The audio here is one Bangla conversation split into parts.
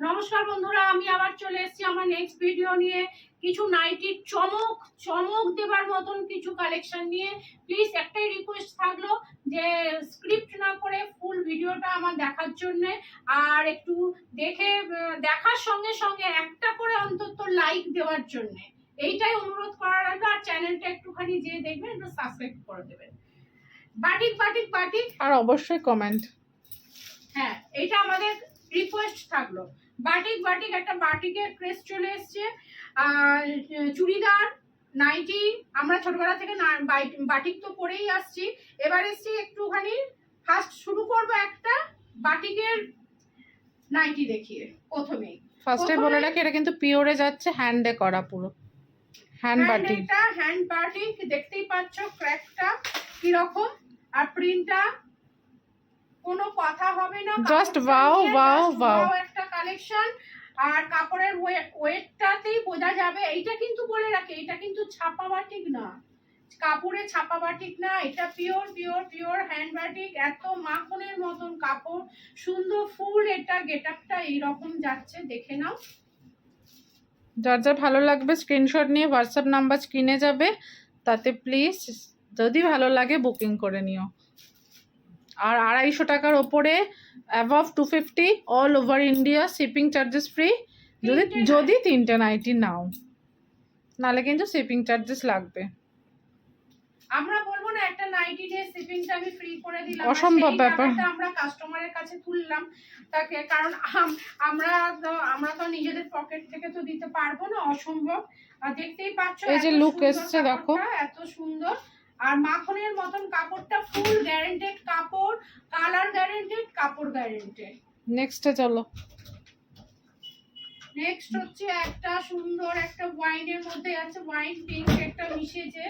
নমস্কার বন্ধুরা আমি আবার চলে এসেছি আমার নেক্সট ভিডিও নিয়ে। কিছু নাইটির চমক চমক দেবার মতন কিছু কালেকশন নিয়ে। প্লিজ একটাই রিকোয়েস্ট থাকল যে স্ক্রিপ্ট না করে ফুল ভিডিওটা আমার দেখার জন্য। আর একটু দেখে দেখার সঙ্গে সঙ্গে একটা করে অন্তত লাইক দেওয়ার জন্য। এইটাই অনুরোধ করার আগে আর চ্যানেলটা একটুখানি যে দেখবেন একটু সাবস্ক্রাইব করে দেবেন। Batik batik batik. আর অবশ্যই কমেন্ট হ্যাঁ এটা আমাদের রিকোয়েস্ট থাকল। বাটিক বাটিক একটা বাটিকের ক্রেস চলে এসছে। চুড়িদার নাইটি আমরা ছোটবেলা থেকে বাটিক তো পরেই আসছি। এবার এসছি একটুখানি ফার্স্ট শুরু করব একটা বাটিকের নাইটি দেখিয়ে প্রথমেই। ফার্স্টে বলে রাখি এটা কিন্তু পিওরে যাচ্ছে হ্যান্ডে করা পুরো। হ্যান্ড হ্যান্ড বাটিক এটা হ্যান্ড বাটিক দেখতেই পাচ্ছ ক্র্যাকটা কীরকম আর প্রিন্টটা কোনো কথা হবে না কাপড় wow, চালিয়ে wow, একটা কালেকশন আর কাপড়ের ওয়েটটাতেই বোঝা যাবে এইটা কিন্তু বলে রাখি এটা কিন্তু ছাপা বাটিক না। কাপড়ে ছাপা বাটিক না এটা pure pure pure hand batik এত মাখনের মতন কাপড় সুন্দর ফুল এটা গেটআপটা এইরকম যাচ্ছে দেখে নাও। যার যার ভালো লাগবে স্ক্রিনশট নিয়ে হোয়াটসঅ্যাপ নাম্বার স্ক্রিনে যাবে তাতে প্লিজ যদি ভালো লাগে বুকিং করে নিও। আর আড়াইশো টাকার ওপরে above two fifty all over India shipping charges free যদি যদি তিনটে নাইটি নাও নালে কিন্তু শিপিং চার্জেস লাগবে। আমরা বলব না একটা নাইটি ডে শিপিংটা আমি ফ্রি করে দিলাম। অসম্ভব ব্যাপার। আমরা কাস্টমারের কাছে তুললাম। তাকে কারণ আমরা তো- আমরা তো নিজেদের পকেট থেকে তো দিতে পারব না অসম্ভব। আর দেখতেই পাচ্ছ এই যে সুন্দর এসছে দেখো। এত সুন্দর। আর মাখনের মতন কাপড়টা ফুল গ্যারেন্টেড কাপড় কালার গ্যারেন্টেড কাপড় গ্যারেন্টেড নেক্সটে চলো। নেক্সট হচ্ছে একটা সুন্দর একটা ওয়াইনের মধ্যে আছে ওয়াইন পিঙ্ক একটা মিশে যে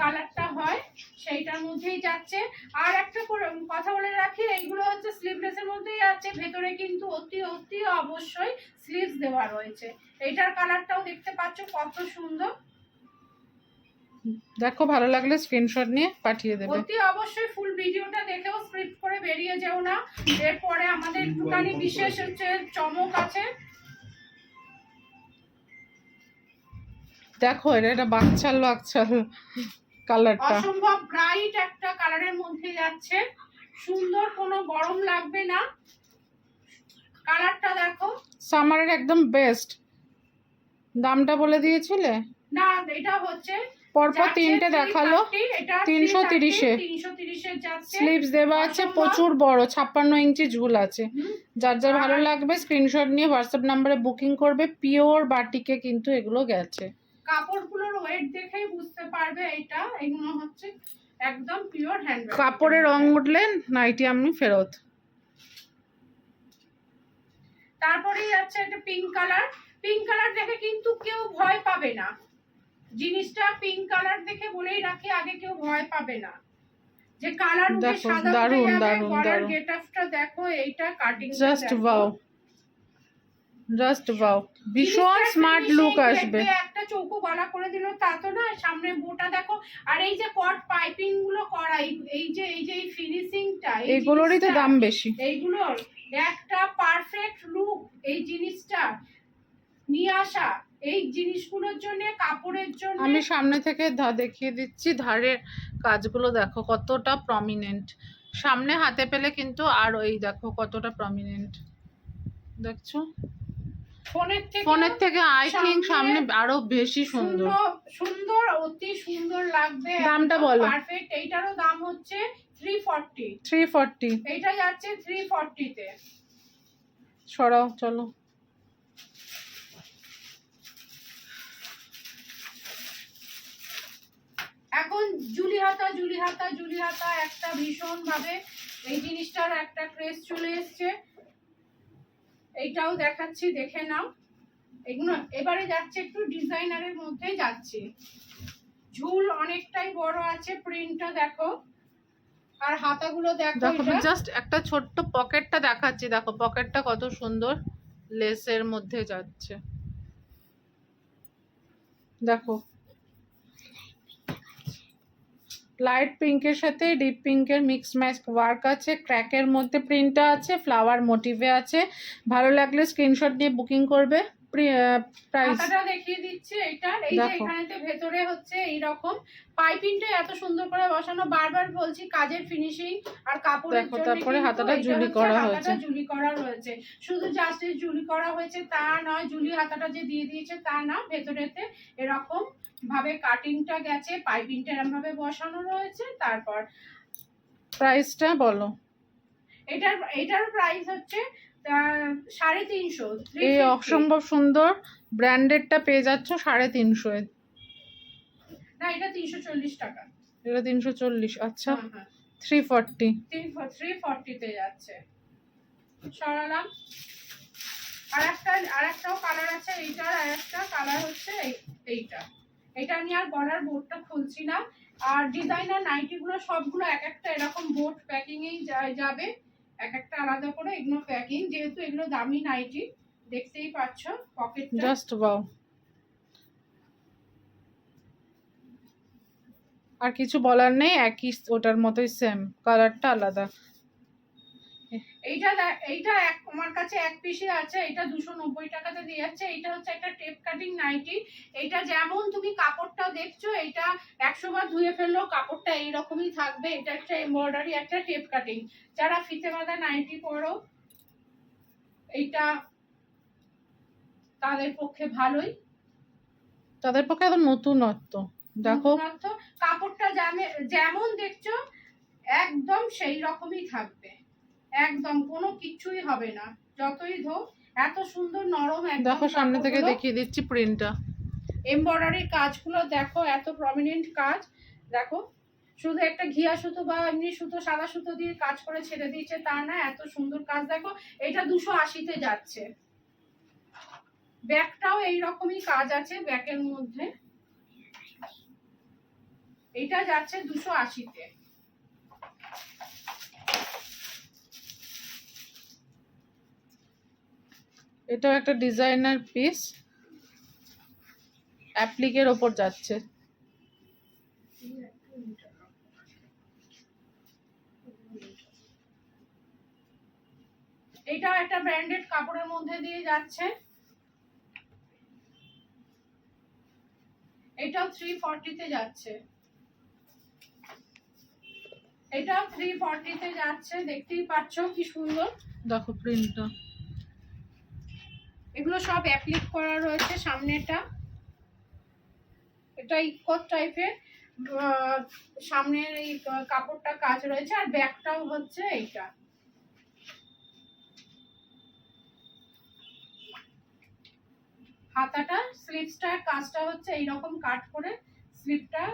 কালারটা হয় সেইটার মধ্যেই যাচ্ছে। আর একটা কথা বলে রাখি এইগুলো হচ্ছে স্লিভলেসের মধ্যেই আছে ভেতরে কিন্তু অতি অতি অবশ্যই স্লিভস দেওয়া রয়েছে। এইটার কালারটাও দেখতে পাচ্ছ কত সুন্দর। দেখো ভালো লাগলে স্ক্রিনশট নিয়ে পাঠিয়ে দেবে। অতি অবশ্যই ফুল ভিডিওটা দেখেও স্ক্রিপ্ট করে বেরিয়ে যেও না। এরপরে আমাদের একটুখানি বিশেষ হচ্ছে চমক আছে। দেখো এটা একটা বাচ্চাল বাচ্চাল কালারটা অসম্ভব ব্রাইট একটা কালারের মধ্যে যাচ্ছে। সুন্দর কোনো গরম লাগবে না। কালারটা দেখো। সামারের একদম বেস্ট দামটা বলে দিয়েছিলে? না এটা হচ্ছে পরপর তিনটে দেখাল। তিনশো তিরিশে। স্লিভস দেওয়া আছে প্রচুর বড় ছাপ্পান্ন ইঞ্চি ঝুল আছে। যার যার ভালো লাগবে স্ক্রিনশট নিয়ে হোয়াটসঅ্যাপ নাম্বারে বুকিং করবে। পিওর বাটিকে কিন্তু এগুলো গেছে। কাপড়গুলোর ওয়েট দেখেই বুঝতে পারবে এটা। এগুলো হচ্ছে একদম পিওর হ্যান্ড কাপড়ে রং উঠলে নাইটি আমি ফেরত। তারপরে যাচ্ছে একটা পিঙ্ক কালার পিঙ্ক কালার দেখে কিন্তু কেউ ভয় পাবে না। জিনিসটা পিঙ্ক কালার দেখে বলেই রাখি আগে কেউ ভয় পাবে না। যে কালার উঠে সাদা দারুণ, গলার দারুণ। গেটআপটা দেখো এইটা cutting just wow just wow ভীষণ স্মার্ট লুক আসবে। একটা চৌকো গলা করে দিল তা তো না সামনে বোটা দেখো। আর এই যে কট পাইপিংগুলো করা এই- যে এই যে এই ফিনিশিংটা এগুলোরই তো দাম বেশি। এইগুলোর একটা পারফেক্ট লুক এই জিনিসটা। নিয়ে আসা। এই জিনিসগুলোর জন্য কাপড়ের জন্য। আমি সামনে থেকে দেখিয়ে দিচ্ছি ধারের কাজগুলো দেখো কতটা প্রমিনেন্ট সামনে হাতে পেলে কিন্তু আর ওই দেখো কতটা প্রমিনেন্ট দেখছ? ফোনের থেকে ফোনের থেকে আই থিঙ্ক সামনে আরও বেশি সুন্দর। সুন্দর অতি সুন্দর লাগবে। দামটা বলো। পারফেক্ট এইটারও দাম হচ্ছে থ্রি ফর্টি থ্রি ফর্টি এইটা যাচ্ছে থ্রি ফর্টিতে সরাও চলো। এখন জুলি হাতা জুলি হাতা জুলি হাতা একটা ভীষণ ভাবে এই জিনিসটার একটা ক্রেজ চলে এসছে। এইটাও দেখাচ্ছি দেখে নাও। এগুলো এবারে যাচ্ছে একটু ডিজাইনারের মধ্যে যাচ্ছে। ঝুল অনেকটাই বড় আছে প্রিন্টটা দেখো। আর হাতাগুলো দেখো দেখো জাস্ট একটা ছোট্ট পকেটটা দেখাচ্ছি। দেখো পকেটটা কত সুন্দর লেসের মধ্যে যাচ্ছে। দেখো লাইট পিঙ্কের সাথে ডিপ পিঙ্কের মিক্স ম্যাচ ওয়ার্ক আছে ক্র্যাকের মধ্যে প্রিন্টটা আছে ফ্লাওয়ার মোটিভে আছে। ভালো লাগলে স্ক্রিনশট দিয়ে বুকিং করবে। প্রাইস দেখিয়ে দিচ্ছে এটার এই যে এখানেতে ভেতরে হচ্ছে এই রকম পাইপিংটা এত সুন্দর করে বসানো। বারবার বলছি কাজের ফিনিশিং আর কাপড়ের জন্য তারপরে হাতাটা জুলি করা হয়েছে। জুলি করা রয়েছে। শুধু জাস্ট জুলি করা হয়েছে তা নয় জুলি হাতাটা যে দিয়ে দিয়েছে তা না ভেতরেতে এরকম ভাবে কাটিংটা গেছে পাইপিংটা এরকম ভাবে বসানো রয়েছে তারপর প্রাইসটা বলো। এটার এটার প্রাইস হচ্ছে সাড়ে তিনশো এই অসম্ভব সুন্দর ব্র্যান্ডেডটা পেয়ে যাচ্ছ সাড়ে তিনশো না এটা তিনশো চল্লিশ টাকা। এটা তিনশো চল্লিশ আচ্ছা। থ্রি ফর্টি থ্রি ফর্টিতে যাচ্ছে। সরালাম। আর একটা আর একটাও কালার আছে এইটার আর একটা কালার হচ্ছে এই- এইটা। এটা আমি আর গলার বোর্ডটা খুলছি না। আর ডিজাইনার নাইটিগুলো সবগুলো এক একটা এরকম বোর্ড প্যাকিংয়েই যাবে। এক একটা আলাদা করে এগুলো প্যাকিং যেহেতু এগুলো দামি নাইটি দেখতেই পাচ্ছ পকেটটা। জাস্ট বাও আর কিছু বলার নেই একই ওটার মতোই সেম কালারটা আলাদা। এইটা এইটা এক আমার কাছে এক পিসে আছে এটা দুশো নব্বই টাকাতে দিয়ে যাচ্ছে এইটা হচ্ছে একটা টেপ কাটিং নাইটি এইটা যেমন তুমি কাপড়টা দেখছ এটা একশো বার ধুয়ে ফেললেও কাপড়টা এইরকমই থাকবে। এটা একটা এমব্রয়ডারি একটা টেপ কাটিং যারা ফিতে বাঁধা নাইটি পরো এইটা তাদের পক্ষে ভালোই। তাদের পক্ষে একদম নতুনত্ব দেখো। কাপড়টা যেমন- দেখছ একদম সেই রকমই থাকবে। একদম কোনো কিছুই হবে না। যতই ধো এত সুন্দর নরম একদম দেখো সামনে থেকে দেখিয়ে দিচ্ছি প্রিন্টটা এমব্রয়ডারি কাজগুলো দেখো, এত প্রমিনেন্ট কাজ। দেখো, শুধু একটা ঘিয়া সুতো বা এমনি সুতো, সাদা সুতো দিয়ে কাজ করে ছেড়ে দিয়েছে, তা না, এত সুন্দর কাজ। দেখো, এটা দুশো আশিতে যাচ্ছে। ব্যাগটাও এইরকমই কাজ আছে, ব্যাগের মধ্যে। এটা যাচ্ছে দুশো আশিতে। এটাও একটা ডিজাইনার পিস অ্যাপ্লিকের ওপর যাচ্ছে। এটাও একটা ব্র্যান্ডেড কাপড়ের মধ্যে দিয়ে যাচ্ছে। এটাও থ্রি ফর্টিতে যাচ্ছে। এটাও থ্রি ফর্টিতে যাচ্ছে দেখতেই পাচ্ছ কি সুন্দর। দেখো প্রিন্টটা এগুলো সব অ্যাপ্লিক করা রয়েছে সামনেটা। এটা ইকট টাইপের সামনের এই কাপড়টা কাজ রয়েছে আর ব্যাকটাও হচ্ছে এইটা। হাতাটা স্লিপসটার কাজটা হচ্ছে এইরকম কাট করে স্লিপটা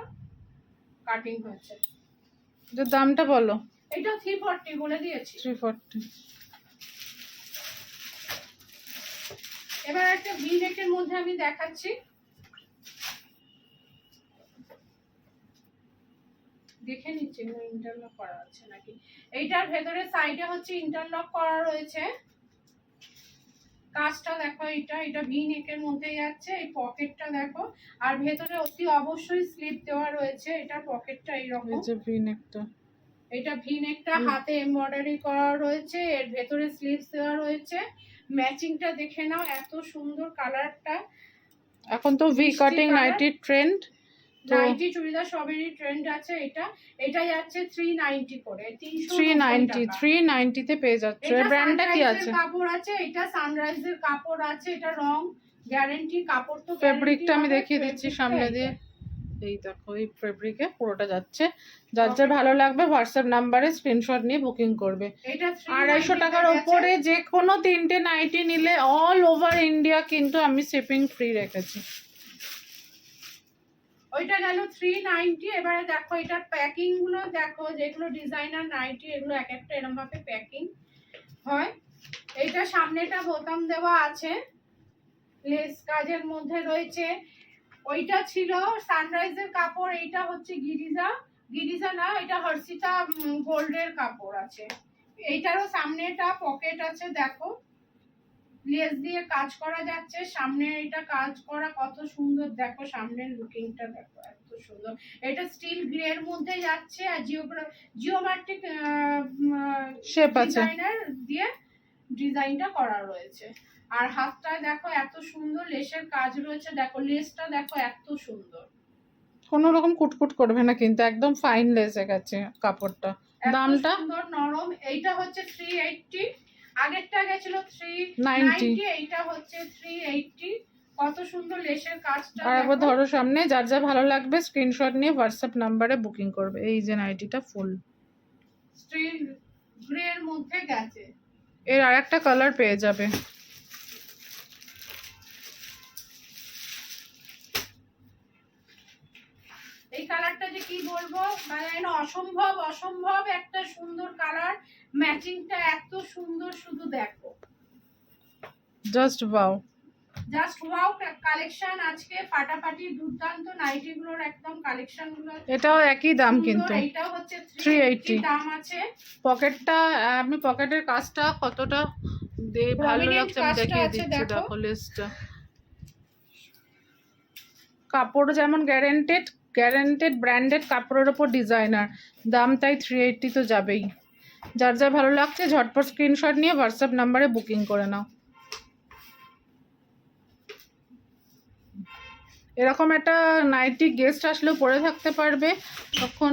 কাটিং হয়েছে। এটার দামটা বলো। এটা থ্রি ফর্টি বলে দিয়েছি। থ্রি ফর্টি এবার একটা ভি নেকের মধ্যে আমি দেখাচ্ছি। দেখে নিচ্ছি ইন্টারলক করা আছে নাকি? এইটার ভেতরে সাইডে হচ্ছে ইন্টারলক করা রয়েছে। কাজটা দেখো এটা এটা ভি নেকের মধ্যে যাচ্ছে এই পকেটটা দেখো। আর ভেতরে অতি অবশ্যই স্লিপ দেওয়া রয়েছে এটার পকেটটা এইরকম। এই যে ভি নেকটা এটা ভি নেকটা। হাতে এমব্রয়ডারি করা রয়েছে এর ভেতরে স্লিভস দেওয়া রয়েছে। ম্যাচিংটা দেখে নাও এত সুন্দর কালারটা এখন তো ভি কাটিং। নাইটির ট্রেন্ড নাইটি চুড়িদার সবেরই ট্রেন্ড আছে এটা। এটা যাচ্ছে থ্রি নাইনটি করে তিনশো থ্রি নাইনটি থ্রি নাইনটিতে পেয়ে যাচ্ছে। ব্র্যান্ডটা কি আছে? কাপড় আছে এটা সানরাইজের কাপড় আছে এটা রং গ্যারান্টি কাপড় তো ফেব্রিকটা আমি দেখিয়ে দিচ্ছি সামনে দিয়ে। এই দেখো এই ফেব্রিকে পুরোটা যাচ্ছে। যার যার ভালো লাগবে হোয়াটসঅ্যাপ নাম্বারে স্ক্রিনশট নিয়ে বুকিং করবে। 390 আড়াইশো টাকার। ওপরে যে কোনো তিনটে নাইটি নিলে অল ওভার ইন্ডিয়া কিন্তু আমি শিপিং ফ্রি রেখেছি। ওইটা গেল থ্রি নাইনটি এবারে দেখো এটার প্যাকিংগুলো, দেখো যেগুলো ডিজাইনার নাইটি এগুলো এক একটা এরকম ভাবে প্যাকিং হয়। এইটা সামনেটা বোতাম দেওয়া আছে লেস কাজের মধ্যে রয়েছে। ওইটা ছিল সানরাইজের কাপড়, এইটা হচ্ছে গিরিজা। গিরিজা না, এটা হর্ষিতা গোল্ডের কাপড় আছে। এইটারও সামনেটা পকেট আছে, দেখো। লেস দিয়ে কাজ করা যাচ্ছে। সামনে এটা কাজ করা কত সুন্দর। দেখো সামনের লুকিংটা দেখো এত সুন্দর। এটা স্টিল গ্রে এর মধ্যে যাচ্ছে আর জিওগ্রা জিওমেট্রিক শেপ আছে। ডিজাইনার দিয়ে ডিজাইনটা করা রয়েছে। আর হাতটায় দেখো এত সুন্দর লেসের কাজ রয়েছে। দেখো লেসটা দেখো এত সুন্দর। কোনো রকম কুটকুট করবে না কিন্তু একদম ফাইন লেসে গেছে কাপড়টা। দামটা? সুন্দর নরম। এইটা হচ্ছে থ্রি এইটটি আগেরটা গেছিল থ্রি 90 এইটা হচ্ছে থ্রি এইটটি কত সুন্দর লেসের কাজটা আর একবার ধরো সামনে যার যা ভালো লাগবে স্ক্রিনশট নিয়ে হোয়াটসঅ্যাপ নাম্বারে বুকিং করবে। এই যে নাইটিটা ফুল স্টিল গ্রে এর মধ্যে গেছে। এর আর একটা কালার পেয়ে যাবে। এই কালারটা যে কি বলব? মানে অসম্ভব অসম্ভব একটা সুন্দর কালার ম্যাচিংটা এত সুন্দর শুধু দেখো। Just wow just wow collection আজকে ফাটাফাটি দুর্দান্ত। নাইটিগুলোর একদম কালেকশনগুলো এটাও একই দাম কিন্তু। এইটাও হচ্ছে 380 380 দাম আছে। পকেটটা আমি পকেটের কাজটা কতটা দিয়ে ভালো লাগছে আমি দেখিয়ে দিচ্ছি দেখো। দেখো লিস্টটা কাপড় যেমন গ্যারেন্টেড গ্যারেন্টেড ব্র্যান্ডেড কাপড়ের ওপর ডিজাইনার দাম তাই থ্রি এইটটি তো যাবেই। যার যা ভালো লাগছে, ঝটপট স্ক্রিনশট নিয়ে হোয়াটসঅ্যাপ নাম্বারে বুকিং করে নাও। এরকম একটা নাইটি গেস্ট আসলেও পরে থাকতে পারবে, তখন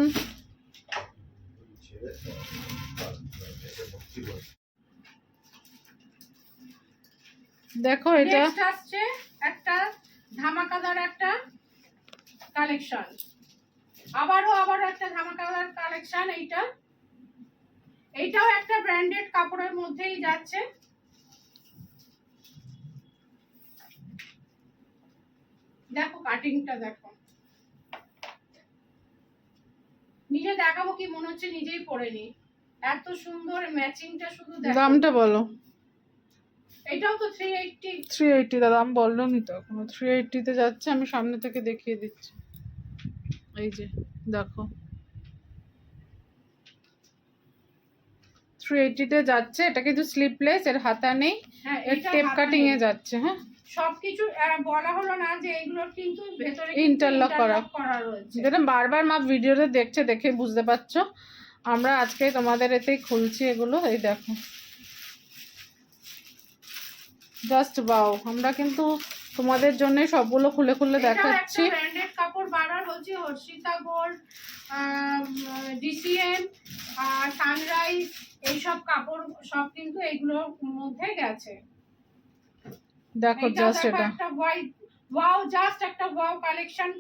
দেখো এটা আসছে, একটা ধামাকাদার একটা কালেকশন আবারও আবারও একটা ধামাকাদার কালেকশন এইটা। এইটাও একটা ব্র্যান্ডেড কাপড়ের মধ্যেই যাচ্ছে। দেখো কাটিংটা দেখো। নিজে দেখাবো কি মনে হচ্ছে নিজেই পরে নি এত সুন্দর ম্যাচিংটা শুধু দেখো। দামটা বলো। এটাও তো থ্রি এইটটি থ্রি এইটটি দাদা আমি বললাম তো এখনও থ্রি এইটটিতে যাচ্ছে আমি সামনে থেকে দেখিয়ে দিচ্ছি। এই যে দেখো। থ্রি এইটটিতে যাচ্ছে এটা কিন্তু স্লিপলেস এর হাতা নেই হ্যাঁ এর টেপ কাটিং এ যাচ্ছে হ্যাঁ। সবকিছু বলা হলো না যে এগুলোর কিন্তু ভেতরে Interlock করা। রয়েছে। যেটা বারবার মা ভিডিওতে দেখছে দেখে বুঝতে পারছ? আমরা আজকে তোমাদের এতেই খুলছি এগুলো এই দেখো। জাস্ট বাও আমরা কিন্তু তোমাদের জন্য সবগুলো খুলে খুলে দেখাচ্ছি। ব্র্যান্ডেড কাপড় বারবার বলছি হর্ষিতা গোল্ড ডিসিএম সানরাইজ এইসব কাপড় সব কিন্তু এগুলোর মধ্যে গেছে। দেখো জাস্ট এটা। একটা হোয়াইট ওয়াও জাস্ট একটা ওয়াও কালেকশন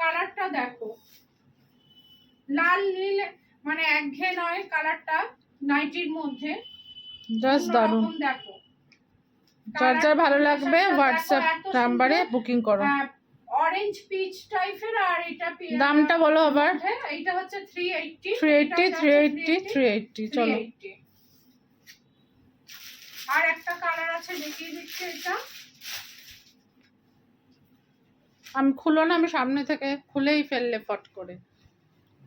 কালারটা দেখো। লাল নীল মানে একঘেয়ে নয় কালারটা নাইটির মধ্যে। জাস্ট অন্যরকম দেখো। যার যার ভালো লাগবে হোয়াটসঅ্যাপ নাম্বারে বুকিং করো। অরেঞ্জ পিচ টাইপের আর এটা দামটা বলো আবার। মধ্যে, এইটা হচ্ছে three eighty three eighty three eighty three eighty চলো। আর একটা কালার আছে দেখিয়ে দিচ্ছি এটা। আমি খুলো না আমি সামনে থেকে খুলেই ফেললে ফট করে।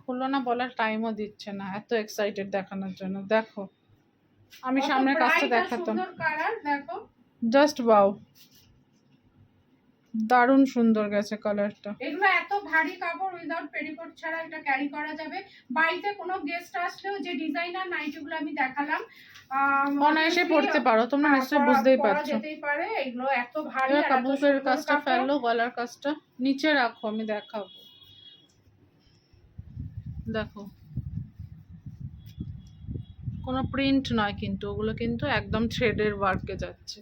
খুলো না বলার টাইমও দিচ্ছে না এত এক্সাইটেড দেখানোর জন্য। দেখো আমি সামনের কাজটা bright দেখাতাম। দেখো। জাস্ট বাও দারুণ সুন্দর গেছে কালারটা এগুলো এত ভারী কাপড় উইদাউট পেরিকোট ছাড়া এটা ক্যারি করা যাবে। বাড়িতে কোনো গেস্ট আসলেও যে ডিজাইনার নাইটিগুলো আমি দেখালাম অনায়াসে পড়তে পারো তোমরা হ্যাঁ, নিশ্চয়ই বুঝতেই পারছ। যেতেই পারে এগুলো এত ভারী আর কাপড়ের কাজটা ফেলল গলার কাজটা। নিচে রাখো আমি দেখাবো। দেখো। কোনো প্রিন্ট নয় কিন্তু ওগুলো কিন্তু একদম থ্রেডের ওয়ার্কে যাচ্ছে।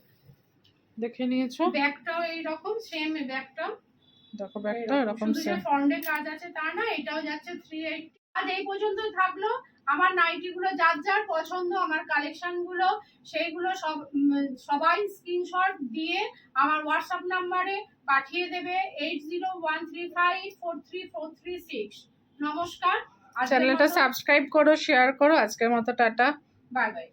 দেখে নিয়েছো? ব্যাগটাও এইরকম সেম ব্যাগটাও। দেখো ব্যাগটা এরকম সেম ফন্ডে কাজ আছে তা না এটাও যাচ্ছে থ্রি এইটটি আজ এই পর্যন্ত থাকল। আমার নাইটি গুলো যার যার পছন্দ আমার কালেকশনগুলো সেইগুলো সব সবাই স্ক্রিনশট দিয়ে আমার হোয়াটসঅ্যাপ নাম্বারে পাঠিয়ে দেবে। Eight zero one three five four three four three six নমস্কার। চ্যানেলটা সাবস্ক্রাইব করো শেয়ার করো। আজকের মতো টাটা। Bye bye